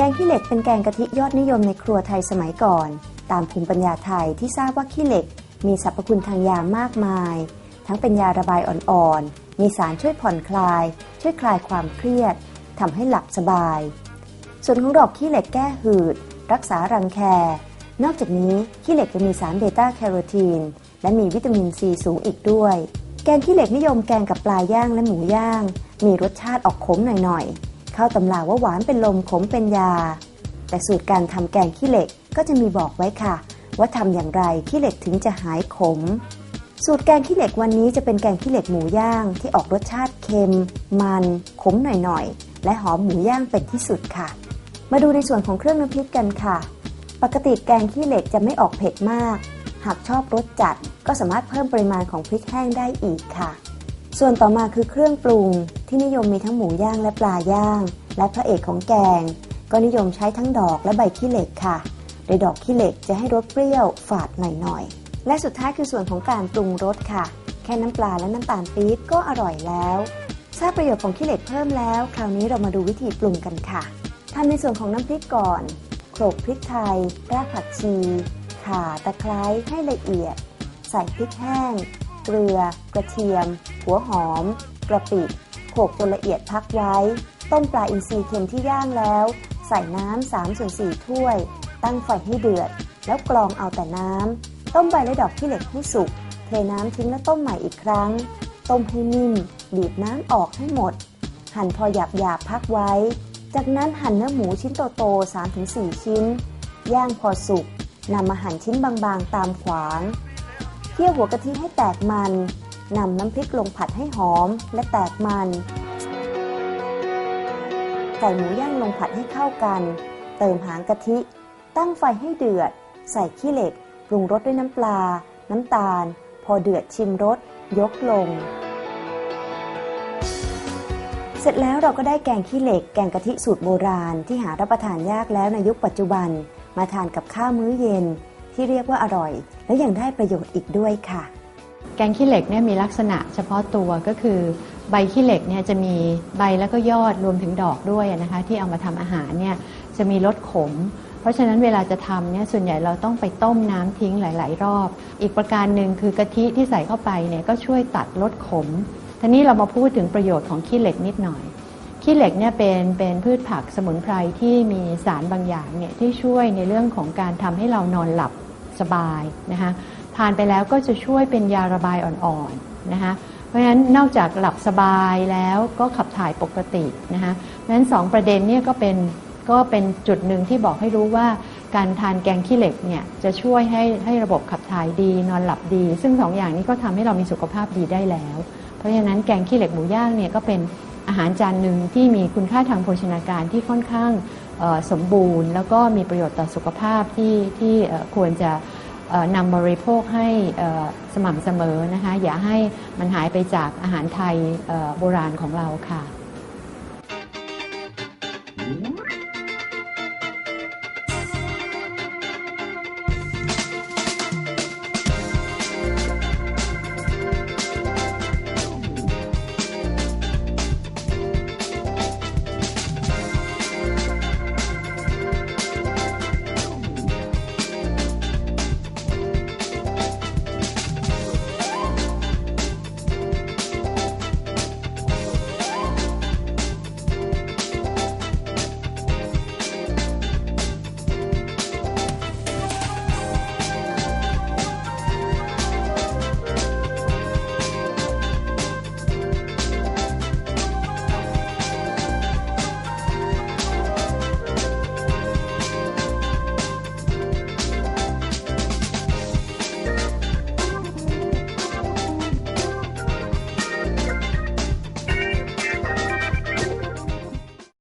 แกงขี้เหล็กเป็นแกงกะทิยอดนิยมในครัวไทยสมัยก่อน ตามภูมิปัญญาไทยที่ทราบว่าขี้เหล็ก มีสรรพคุณทางยามากมาย ทั้งเป็นยาระบายอ่อนๆ มีสารช่วยผ่อนคลาย ช่วยคลายความเครียดทำให้หลับสบาย ส่วนของดอกขี้เหล็กแก้หืด รักษารังแคนอกจากนี้ขี้เหล็กยังมีสารเบต้าแคโรทีนและมีวิตามินซีสูงอีกด้วย แกงขี้เหล็กนิยมแกงกับปลาย่างและหมูย่าง มีรสชาติออกขมหน่อยๆ เข้าตำราว่าหวานเป็นลมขมเป็นยา แต่สูตรการทำแกงขี้เหล็กก็จะมีบอกไว้ค่ะ ว่าทำอย่างไรขี้เหล็กถึงจะหายขม สูตรแกงขี้เหล็กวันนี้จะเป็นแกงขี้เหล็กหมูย่างที่ออกรสชาติเค็ม มัน ขมหน่อยๆและหอมหมูย่างเป็นที่สุดค่ะ มาดูในส่วนของเครื่องน้ำพริกกันค่ะ ปกติแกงขี้เหล็กจะไม่ออกเผ็ดมาก หากชอบรสจัดก็สามารถเพิ่มปริมาณของพริกแห้งได้อีกค่ะ ส่วนต่อมาคือเครื่องปรุงที่นิยมมีทั้งหมูย่างและปลาย่าง และพระเอกของแกง ก็นิยมใช้ทั้งดอกและใบขี้เหล็กค่ะ โดยดอกขี้เหล็กจะให้รสเปรี้ยวฝาดหน่อยๆและสุดท้ายคือส่วนของการปรุงรสค่ะ แค่น้ำปลาและน้ำตาลปี๊บก็อร่อยแล้วทราบประโยชน์ของขี้เหล็กเพิ่มแล้ว คราวนี้เรามาดูวิธีปรุงกันค่ะทำในส่วนของน้ำพริกก่อนโขลกพริกไทย รากผักชีข่าตะไคร้ให้ละเอียด ใส่พริกแห้ง เกลือ กระเทียม หัวหอม กระปิโขลกจนละเอียดพักไว้ ต้มปลาอินทรีเค็มที่ย่างแล้ว ใส่น้ำ3ส่วน4ถ้วย ตั้งไฟให้เดือด แล้วกรองเอาแต่น้ำ ต้มใบและดอกขี้เหล็กให้สุก เทน้ำทิ้งแล้วต้มใหม่อีกครั้ง ต้มให้นิ่ม บีบน้ำออกให้หมด หั่นพอหยาบหยาบพักไว้ จากนั้นหั่นเนื้อหมูชิ้นโตๆ3-4 ชิ้น ย่างพอสุกนำมาหั่นชิ้นบางๆตามขวาง เคี่ยวหัวกะทิให้แตกมันนำน้ำพริกลงผัดให้หอมและแตกมันใส่หมูย่างลงผัดให้เข้ากัน เติมหางกะทิ ตั้งไฟให้เดือด ใส่ขี้เหล็ก ปรุงรสด้วยน้ำปลา น้ำตาล พอเดือดชิมรส ยกลง เสร็จแล้วเราก็ได้แกงขี้เหล็ก แกงกะทิสูตรโบราณที่หารับประทานยากแล้วในยุคปัจจุบัน มาทานกับข้าวมื้อเย็น ที่เรียกว่าอร่อย และยังได้ประโยชน์อีกด้วยค่ะ แกงขี้เหล็กเนี่ยมีลักษณะเฉพาะตัวก็คือใบขี้เหล็กเนี่ยจะมีใบแล้วก็ยอดรวมถึงดอกด้วยนะคะที่เอามาทำอาหารเนี่ยจะมีรสขม เพราะฉะนั้นเวลาจะทำเนี่ยส่วนใหญ่เราต้องไปต้มน้ำทิ้งหลาย ๆ รอบ อีกประการหนึ่งคือกะทิที่ใส่เข้าไปเนี่ยก็ช่วยตัดรสขมทีนี้เรามาพูดถึงประโยชน์ของขี้เหล็กนิดหน่อยขี้เหล็กเนี่ยเป็นเป็นพืชผักสมุนไพรที่มีสารบางอย่างเนี่ยที่ช่วยในเรื่องของการทำให้เรานอนหลับ สบายนะคะทานไปแล้วก็จะช่วยเป็นยาระบายอ่อนๆนะคะเพราะฉะนั้นนอกจากหลับสบายแล้วก็ขับถ่ายปกตินะคะเพราะฉะนั้นสองประเด็นเนี่ยก็เป็นก็เป็นจุดหนึ่งที่บอกให้รู้ว่าการทานแกงขี้เหล็กเนี่ยจะช่วยให้ให้ระบบขับถ่ายดีนอนหลับดี ซึ่งสองอย่างนี้ก็ทำให้เรามีสุขภาพดีได้แล้ว เพราะฉะนั้นแกงขี้เหล็กหมูย่างเนี่ยก็เป็นอาหารจานหนึ่งที่มีคุณค่าทางโภชนาการที่ค่อนข้าง สมบูรณ์ แล้วก็มีประโยชน์ต่อสุขภาพที่ที่ควรจะนำบริโภคให้สม่ำเสมอนะคะอย่าให้มันหายไปจากอาหารไทยโบราณของเราค่ะ